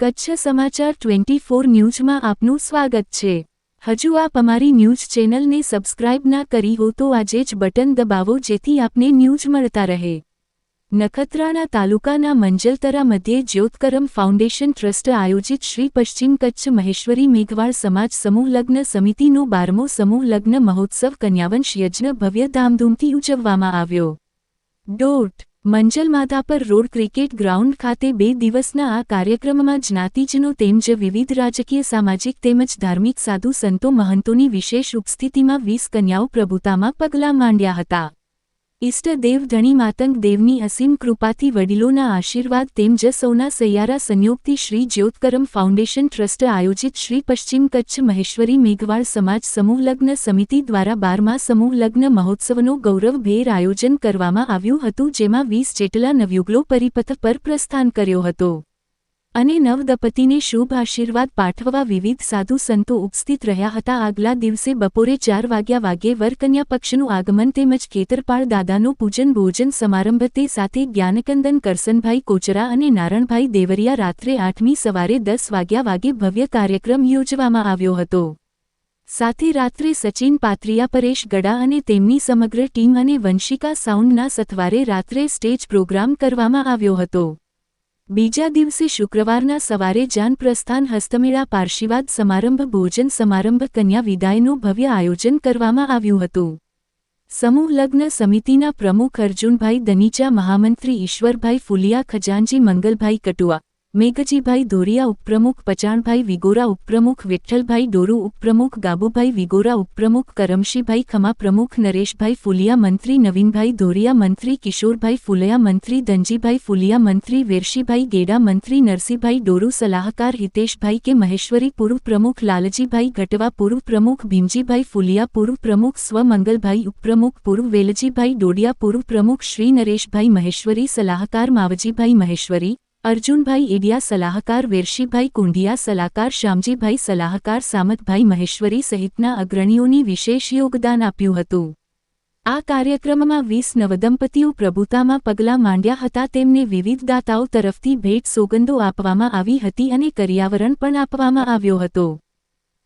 કચ્છ સમાચાર twenty four ન્યૂઝમાં આપનું સ્વાગત છે. હજુ આપ અમારી ન્યૂઝ ચેનલને સબસ્ક્રાઇબ ના કરી હો તો આજે જ બટન દબાવો જેથી આપને ન્યૂઝ મળતા રહે. નખત્રાણા તાલુકાના મંજલતરા મધ્યે જ્યોતકરમ ફાઉન્ડેશન ટ્રસ્ટ આયોજિત શ્રી પશ્ચિમ કચ્છ મહેશ્વરી મેઘવાળ સમાજ સમૂહ લગ્ન સમિતિનો બારમો સમૂહ લગ્ન મહોત્સવ કન્યાવંશ યજ્ઞ ભવ્ય ધામધૂમથી ઉજવવામાં આવ્યો. ડોટ મંજલ માધાપર રોડ ક્રિકેટ ગ્રાઉન્ડ ખાતે બે દિવસના આ કાર્યક્રમમાં જ્ઞાતિજનો તેમજ વિવિધ રાજકીય, સામાજિક તેમજ ધાર્મિક સાધુ સંતો મહંતોની વિશેષ ઉપસ્થિતિમાં વીસ કન્યાઓ પ્રભુતામાં પગલાં માંડ્યા હતા. ઇષ્ટદેવ ધણી માતંગ દેવની અસીમ કૃપાથી વડીલોના આશીર્વાદ તેમજ સૌના સૈયારા સંયોગથી શ્રી જ્યોતકરમ ફાઉન્ડેશન ટ્રસ્ટ આયોજિત શ્રી પશ્ચિમ કચ્છ મહેશ્વરી મેઘવાળ સમાજ સમૂહ લગ્ન સમિતિ દ્વારા બારમા સમૂહ લગ્ન મહોત્સવનો ગૌરવભેર આયોજન કરવામાં આવ્યું હતું, જેમાં વીસ જેટલા નવયુગલો પરિપથ પર પ્રસ્થાન કર્યો હતો. અને નવદંપતીને શુભ આશીર્વાદ પાઠવવા વિવિધ સાધુ સંતો ઉપસ્થિત રહ્યા હતા. આગલા દિવસે બપોરે ચાર વાગ્યા વાગ્યે વરકન્યા પક્ષનું આગમન તેમજ ખેતરપાળ દાદાનું પૂજન ભોજન સમારંભ તે સાથે જ્ઞાનકંદન કરસનભાઈ કોચરા અને નારણભાઈ દેવરિયા રાત્રે આઠમી સવારે દસ વાગ્યા વાગે ભવ્ય કાર્યક્રમ યોજવામાં આવ્યો હતો. સાથે રાત્રે સચિન પાત્રિયા, પરેશ ગડા અને તેમની સમગ્ર ટીમ અને વંશિકા સાઉન્ડના સથવારે રાત્રે સ્ટેજ પ્રોગ્રામ કરવામાં આવ્યો હતો. બીજા દિવસે શુક્રવારના સવારે જાન પ્રસ્થાન હસ્તમેળા પાર્શીવાદ સમારંભ, ભોજન સમારંભ, કન્યા વિદાયનું ભવ્ય આયોજન કરવામાં આવ્યું હતું. સમૂહ લગ્ન સમિતિના પ્રમુખ અર્જુનભાઈ દનીચા, મહામંત્રી ઈશ્વરભાઈ ફુલિયા, ખજાનજી મંગલભાઈ કટુઆ મેઘજીભાઈ ધોરિયા ઉપપ્રમુખ, પચાણભાઈ વિગોરા ઉપપ્રમુખ, વિઠ્ઠલભાઈ ડોરુ ઉપપ્રમુખ, ગાબુભાઈ વિગોરા ઉપપ્રમુખ, કરમશીભાઈ ખમા પ્રમુખ, નરેશભાઈ ફુલિયા મંત્રી, નવીનભાઈ ધોરિયા મંત્રી, કિશોરભાઈ ફુલયા મંત્રી, ધનજીભાઈ ફુલિયા મંત્રી, વેરશીભાઈ ગેડા મંત્રી, નરસિંહભાઈ ડોરુ, સલાહકાર હિતેશભાઈ કે મહેશ્વરી પૂર્વ પ્રમુખ, લાલજીભાઈ ગટવા પૂર્વ પ્રમુખ, ભીમજીભાઈ ફુલિયા પૂર્વ પ્રમુખ, સ્વમંગલભાઈ ઉપપ્રમુખ પૂર્વ વેલજીભાઈ ડોડિયા પૂર્વ પ્રમુખ, શ્રી નરેશભાઈ મહેશ્વરી, સલાહકાર માવજીભાઈ મહેશ્વરી અર્જુનભાઈ ઈડિયા સલાહકાર વેરશીભાઈ કુંડિયા સલાહકાર શ્યામજીભાઈ, સલાહકાર સામતભાઈ મહેશ્વરી સહિતના અગ્રણીઓની વિશેષ યોગદાન આપ્યું હતું. આ કાર્યક્રમમાં વીસ નવદંપતીઓ પ્રભુતામાં પગલાં માંડ્યા હતા. તેમને વિવિધ દાતાઓ તરફથી ભેટ સોગંદો આપવામાં આવી હતી અને કર્યાવરણ પણ આપવામાં આવ્યો હતો.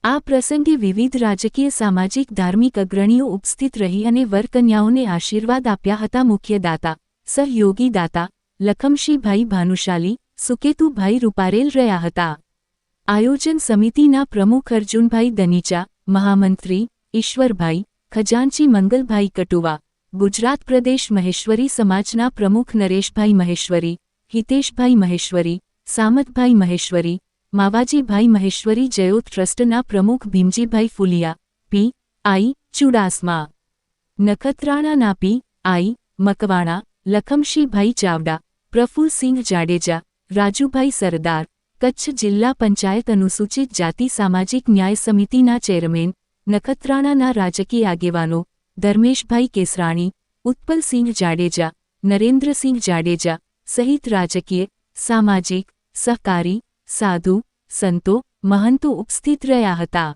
આ પ્રસંગે વિવિધ રાજકીય, સામાજિક, ધાર્મિક અગ્રણીઓ ઉપસ્થિત રહી અને વરકન્યાઓને આશીર્વાદ આપ્યા હતા. મુખ્ય દાતા, સહયોગી દાતા લખમશીભાઈ ભાનુશાલી, સુકેતુભાઈ રૂપારેલ રહ્યા હતા. આયોજન સમિતિના પ્રમુખ અર્જુનભાઈ દનીચા, મહામંત્રી ઈશ્વરભાઈ ખજાનચી, મંગલભાઈ કટુવા, ગુજરાત પ્રદેશ મહેશ્વરી સમાજના પ્રમુખ નરેશભાઈ મહેશ્વરી, હિતેશભાઈ મહેશ્વરી, સામતભાઈ મહેશ્વરી, માવાજીભાઈ મહેશ્વરી જયોત ટ્રસ્ટના પ્રમુખ ભીમજીભાઈ ફુલિયા, પી. આઈ. ચુડાસમા. નખત્રાણાના પી. આઈ. મકવાણા, લખમશીભાઈ ચાવડા પ્રફુલસિંહ જાડેજા, રાજુભાઈ સરદાર, કચ્છ જિલ્લા પંચાયત અનુસૂચિત જાતિ સામાજિક ન્યાય સમિતિના ચેરમેન, નખત્રાણાના રાજકીય આગેવાનો, ધર્મેશભાઈ કેસરાણી ઉત્પલસિંહ જાડેજા, નરેન્દ્રસિંહ જાડેજા સહિત રાજકીય, સામાજિક, સહકારી, સાધુ, સંતો, મહંતો ઉપસ્થિત રહ્યા હતા.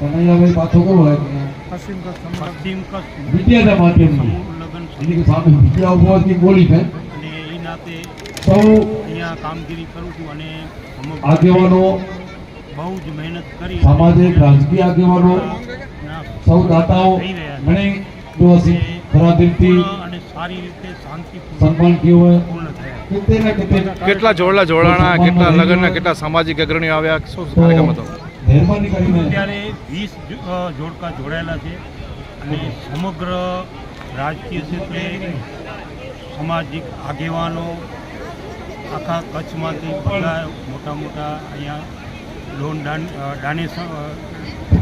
કનૈયાભાઈ પાછો કેવો હોય? પશ્ચિમ કચ્છ વિદ્યાના માધ્યમની. લગ્ન એટલે કે સામે વિદ્યા ઉભવાથી બોલી છે. અને એ નાતે સૌ અહીંયા કામગીરી કરું છું અને આગેવાનો બહુ જ મહેનત કરી સામાજિક રાજકીય આગેવાનો સૌ દાતાઓ ઘણી વ્યવસ્થિત ખરા દિલથી અને સારી રીતે શાંતિ સન્માન હોય. કેટલા જોડલા જોડાણા કેટલા લગ્નના કેટલા સામાજિક અગ્રણીઓ આવ્યા? શું કાર્યક્રમ હતો? અત્યારે વીસ જોડકા જોડાયેલા છે અને સમગ્ર રાજકીય ક્ષેત્રે સામાજિક આગેવાનો આખા કચ્છમાંથી બધા મોટા મોટા અહીંયા લોન દાન અ,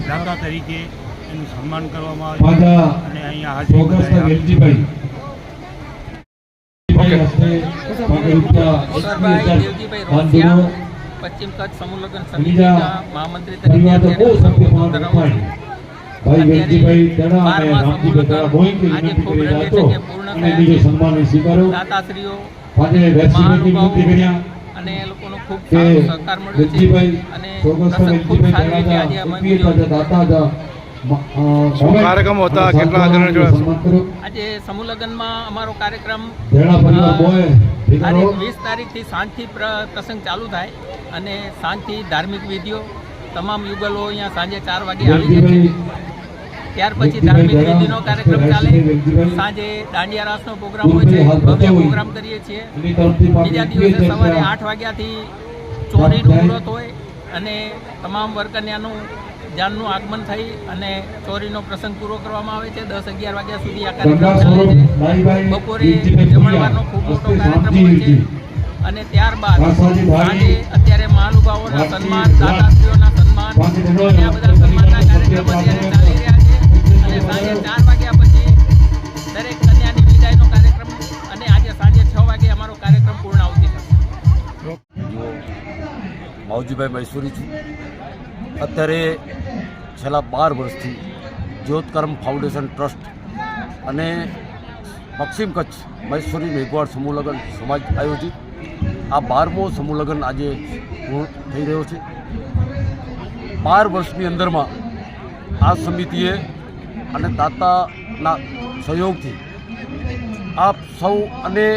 દાતા તરીકે એનું સન્માન કરવામાં આવે છે અને અહીંયા હાજરી ચોક્કસના બધાએ આપી. વેલજીભાઈ વેલજીભાઈ હસ્તે બાંધવો. પશ્ચિમ કચ્છ સમિતિના મહામંત્રી તરીકે. ભાઈ અને રામજીભાઈ તેના મોહિતની વિનંતી કરી રંગે હતો અને બીજો સન્માન સ્વીકાર્યો આજે વેક્સિનેટની વિનંતી કર્યા અને એ લોકોનો ખૂબ સહકાર મળ્યો છે. અને દાતા હતા. શું મોબાઈલ હતા? કેટલા અગ્રણીઓ જોડાયા? આજે સમૂહ લગ્નમાં અમારો કાર્યક્રમ તારીખ વીસ તારીખથી સાંજથી પ્ર- પ્રસંગ ચાલુ થાય અને સાંજથી ધાર્મિક વિધિઓ તમામ યુગલો અહીંયા સાંજે ચાર વાગે આવી જાય છે. ત્યાર પછી ધાર્મિક વિધિનો કાર્યક્રમ ચાલે. સાંજે દાંડિયા રાસનો પ્રોગ્રામ હોય છે ભવ્ય પ્રોગ્રામ કરીએ છીએ. બીજા દિવસે સવારે આઠ વાગ્યાથી ચોરીનું મુહૂર્ત હોય અને તમામ વરકન્યાનું જાનનું આગમન થઈ અને ચોરીનો પ્રસંગ પૂરો કરવામાં આવે છે. દસ અગિયાર વાગ્યા સુધી આ કાર્યક્રમ ચાલે છે. બપોરે જમણવારનો ખૂબ મોટો કાર્યક્રમ હોય છે. અને ત્યારબાદ આજે અત્યારે મહાનુભાવોના સન્માન દાદાશ્રીઓના સન્માન અને આ બધા સન્માનના કાર્યક્રમ અત્યારે ચાલી રહ્યા છે. અને સાંજે ચાર વાગ્યા પછી દરેક કન્યાની વિદાયનો કાર્યક્રમ અને આજે સાંજે છ વાગે અમારો કાર્યક્રમ પૂર્ણ થશે. જો માવજીભાઈ મૈસૂરી છું. અત્યારે છેલ્લા બાર વર્ષથી જ્યોતકર્મ ફાઉન્ડેશન ટ્રસ્ટ અને પશ્ચિમ કચ્છ મહેશ્વરી મેઘવાડ સમૂહલગ્ન સમાજ આયોજિત. આ બારમો સમૂહલગ્ન આજે પૂર્ણ થઈ રહ્યો છે. બાર વર્ષની અંદરમાં આ સમિતિએ અને દાતાના સહયોગથી આપ સૌ અને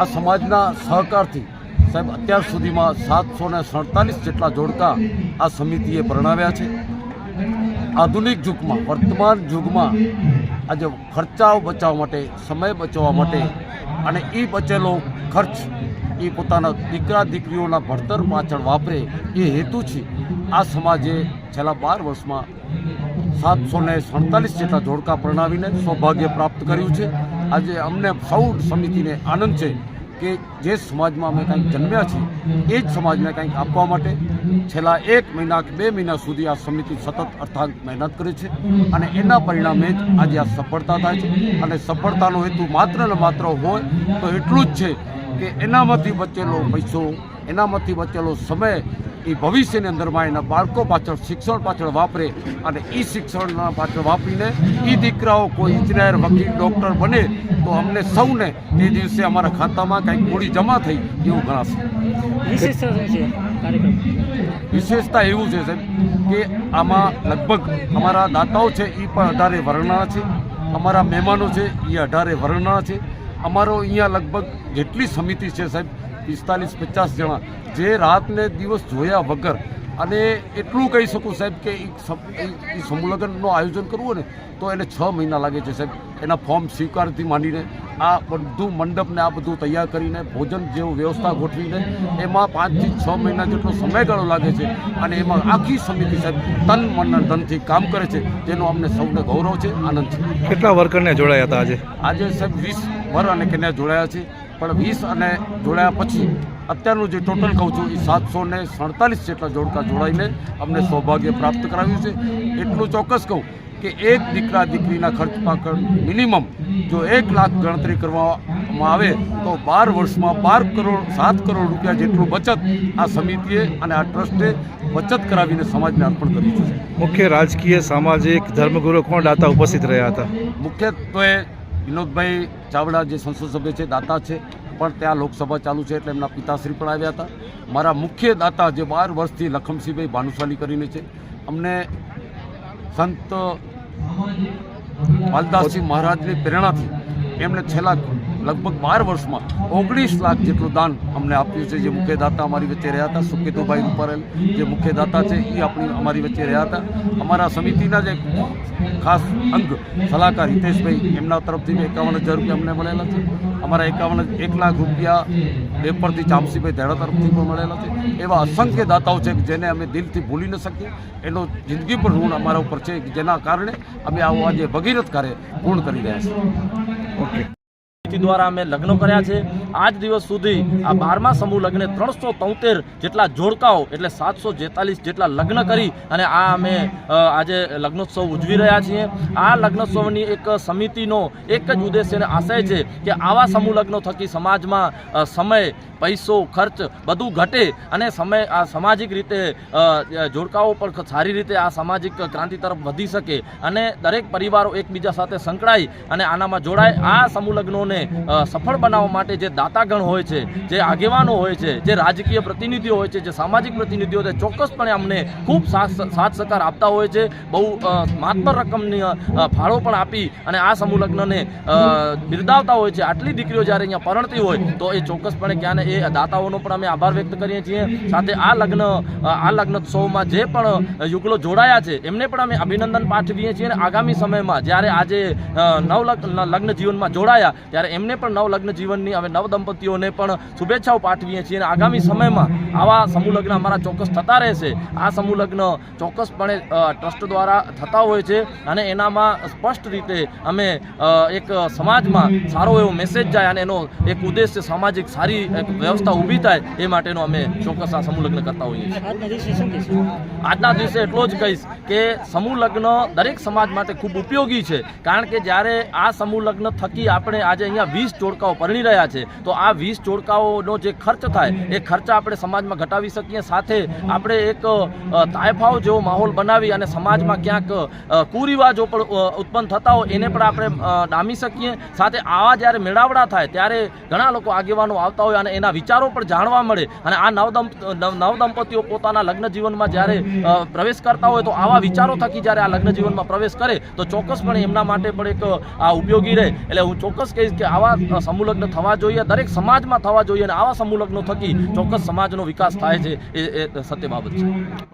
આ સમાજના સહકારથી સાહેબ અત્યાર સુધીમાં સાતસો સડતાલીસ જેટલા જોડકા આ સમિતિએ પરણાવ્યા છે. આધુનિક યુગમાં વર્તમાન યુગમાં આજે ખર્ચાઓ બચાવવા માટે, સમય બચાવવા માટે અને એ બચેલો ખર્ચ એ પોતાના દીકરા, દીકરીઓના ભણતર પાછળ વાપરે એ હેતુ છે. આ સમાજે છેલ્લા બાર વર્ષમાં સાતસો ને સડતાલીસ જેટલા જોડકા પ્રણાવીને સૌભાગ્ય પ્રાપ્ત કર્યું છે. આજે અમને સૌ સમિતિને આનંદ છે કે જે સમાજમાં અમે કંઈક જન્મ્યા છીએ, એ જ સમાજને કંઈક આપવા માટે છેલ્લા એક મહિના કે બે મહિના સુધી આ સમિતિ સતત અર્થાત મહેનત કરે છે અને એના પરિણામે જ આજે આ સફળતા થાય છે. અને સફળતાનો હેતુ માત્ર ને માત્ર હોય તો એટલું જ છે કે એનામાંથી બચેલો પૈસો, એનામાંથી બચેલો સમય એ ભવિષ્યની અંદરમાં એના બાળકો પાછળ શિક્ષણ પાછળ વાપરે અને એ શિક્ષણના પાછળ વાપરીને એ દીકરાઓ કોઈ ઇજનેર વકીલ ડૉક્ટર બને તો અમને સૌને તે દિવસે અમારા ખાતામાં કંઈક મૂડી જમા થઈ એવું ગણાશે. વિશેષતા એવું છે સાહેબ કે આમાં લગભગ અમારા દાતાઓ છે એ પણ અઢારે વર્ણના છે અમારા મહેમાનો છે એ અઢારે વર્ણના છે. અમારો અહીંયા લગભગ જેટલી સમિતિ છે સાહેબ પિસ્તાલીસ પચાસ જણા જે રાતને દિવસ જોયા વગર અને એટલું કહી શકું સાહેબ કે એ સમ- ઈ- ઈ આયોજન કરવું હોય ને તો એને છ મહિના લાગે છે સાહેબ. એના ફોર્મ સ્વીકારથી માંડીને આ બધું મંડપને આ બધું તૈયાર કરીને ભોજન જેવું વ્યવસ્થા ગોઠવીને એમાં પાંચથી છ મહિના જેટલો સમયગાળો લાગે છે અને એમાં આખી સમિતિ સાહેબ તન મન ધનથી કામ કરે છે. તેનો અમને સૌને ગૌરવ છે આનંદ છે. કેટલા વર્કરને જોડાયા હતા આજે? આજે સાહેબ વીસ વર અને કન્યા જોડાયા છે. પણ વીસ અને જોડાયા પછી અત્યારનું જે ટોટલ કહું છું એ સાતસો ને સડતાલીસ જેટલા જોડકા જોડાઈને અમને સૌભાગ્ય પ્રાપ્ત કરાવ્યું છે. એટલું ચોક્કસ કહું કે એક દીકરા દીકરીના ખર્ચ પાછળ મિનિમમ જો એક લાખ ગણતરી કરવામાં આવે તો બાર વર્ષમાં બાર કરોડ સાત કરોડ રૂપિયા જેટલું બચત આ સમિતિએ અને આ ટ્રસ્ટે બચત કરાવીને સમાજને અર્પણ કર્યું છે. મુખ્ય રાજકીય સામાજિક ધર્મગુરુ કોણ દાતા ઉપસ્થિત રહ્યા હતા? મુખ્યત્વે વિનોદભાઈ ચાવડા જે સંસદ સભ્ય છે દાતા છે પણ ત્યાં લોકસભા ચાલુ છે એટલે એમના પિતાશ્રી પણ આવ્યા હતા. મારા મુખ્ય દાતા જે બાર વર્ષથી લખમસિંહભાઈ ભાનુશાલી કરીને છે. અમને સંત માલદાસજી મહારાજની પ્રેરણાથી એમણે છેલ્લા લગભગ બાર વર્ષમાં ઓગણીસ લાખ જેટલું દાન અમને આપ્યું છે. જે મુખ્યદાતા અમારી વચ્ચે રહ્યા હતા, સુકેતુભાઈ રૂપારેલ જે મુખ્યદાતા છે એ આપણી અમારી વચ્ચે રહ્યા હતા. અમારા સમિતિના જે ખાસ અંગ સલાહકાર હિતેશભાઈ, એમના તરફથી એકાવન હજાર રૂપિયા અમને મળેલા છે. અમારા એકાવન એક લાખ રૂપિયા ડેપરથી ચામસીભાઈ ધેડા તરફથી પણ મળેલા છે. એવા અસંખ્ય દાતાઓ છે જેને અમે દિલથી ભૂલી ન શકીએ. એનો જિંદગી પર ઋણ અમારા ઉપર છે જેના કારણે અમે આવું આજે ભગીરથ કાર્ય પૂર્ણ કરી રહ્યા છીએ. સમિતિ દ્વારા અમે લગ્નો કર્યા છે. આજ દિવસ સુધી આ બારમા સમૂહ લગ્ને ત્રણસો તોતેર જેટલા જોડકાઓ એટલે સાતસો જેતાલીસ જેટલા લગ્ન કરી અને આ અમે આજે લગ્નોત્સવ ઉજવી રહ્યા છીએ. આ લગ્નોત્સવની એક સમિતિનો એક જ ઉદ્દેશ્ય અને આશય છે કે આવા સમૂહ લગ્નો થકી સમાજમાં સમય, પૈસો, ખર્ચ બધું ઘટે અને સમય, આ સામાજિક રીતે જોડકાઓ પણ સારી રીતે આ સામાજિક ક્રાંતિ તરફ વધી શકે અને દરેક પરિવારો એકબીજા સાથે સંકળાય અને આનામાં જોડાય. આ સમૂહ લગ્નોને સફળ બનાવવા માટે જે દાતાગણ હોય છે, જે આગેવાનો હોય છે, જે રાજકીય પ્રતિનિધિઓ હોય છે, જે સામાજિક પ્રતિનિધિઓ છે, ચોક્કસપણે અમને ખૂબ સાથ સહકાર આપતા હોય છે, બહુ માત્ર રકમની ફાળો પણ આપી અને આ સમૂહ લગ્નને બિરદાવતા હોય છે. આટલી દીકરીઓ જ્યારે અહીંયા પરણતી હોય, તો એ ચોક્કસપણે ક્યાં એ દાતાઓનો પણ અમે આભાર વ્યક્ત કરીએ છીએ. સાથે આ લગ્ન આ લગ્નોત્સવમાં જે પણ યુગલો જોડાયા છે, એમને પણ અમે અભિનંદન પાઠવીએ છીએ અને આગામી સમયમાં જ્યારે આજે નવ લગ્ન જીવનમાં જોડાયા, ત્યારે એમને પણ નવ લગ્ન જીવનની અમે નવ દંપતીઓને પણ શુભેચ્છાઓ પાઠવીએ છીએ અને આગામી સમયમાં આવા સમૂહ લગ્ન અમારા ચોક્કસ થતા રહેશે. આ સમૂહ લગ્ન ચોક્કસપણે ટ્રસ્ટ દ્વારા થતા હોય છે અને એનામાં સ્પષ્ટ રીતે અમે એક સમાજમાં સારો એવો મેસેજ જાય અને એનો એક ઉદ્દેશ્ય સામાજિક સારી એક વ્યવસ્થા ઊભી થાય એ માટેનો અમે ચોક્કસ આ સમૂહ લગ્ન કરતા હોઈએ છીએ. આજના દિવસે એટલો જ કહીશ કે સમૂહ લગ્ન દરેક સમાજ માટે ખૂબ ઉપયોગી છે. કારણ કે જ્યારે આ સમૂહ લગ્ન થકી આપણે આજે અહીંયા વીસ જોડકાઓ પરણી રહ્યા છે. તો આ વીસ જોડકાઓનો જે ખર્ચ થાય, એ ખર્ચ આપણે સમાજમાં ઘટાવી શકીએ. સાથે આપણે એક તાયફાઓ જેવો માહોલ બનાવી અને સમાજમાં ક્યાંક કુરિવાજો પણ ઉત્પન્ન થતા હોય, એને પણ આપણે ડામી શકીએ. સાથે આવા જ્યારે મેળાવડા થાય, ત્યારે ઘણા લોકો આગેવાનો આવતા હોય અને એના વિચારો પણ જાણવા મળે. અને આ નવદંપ નવ નવદંપતીઓ પોતાના લગ્ન જીવનમાં જ્યારે પ્રવેશ કરતા હોય, તો આવા વિચારો થકી જ્યારે આ લગ્ન જીવનમાં પ્રવેશ કરે, તો ચોક્કસપણે એમના માટે પણ એક આ ઉપયોગી રહે. એટલે હું ચોક્કસ કહીશ આવા સમૂહલગ્ન થવા જોઈએ, દરેક સમાજમાં થવા જોઈએ અને આવા સમૂહલગ્નો થકી ચોક્કસ સમાજનો વિકાસ થાય છે એ સત્ય બાબત છે.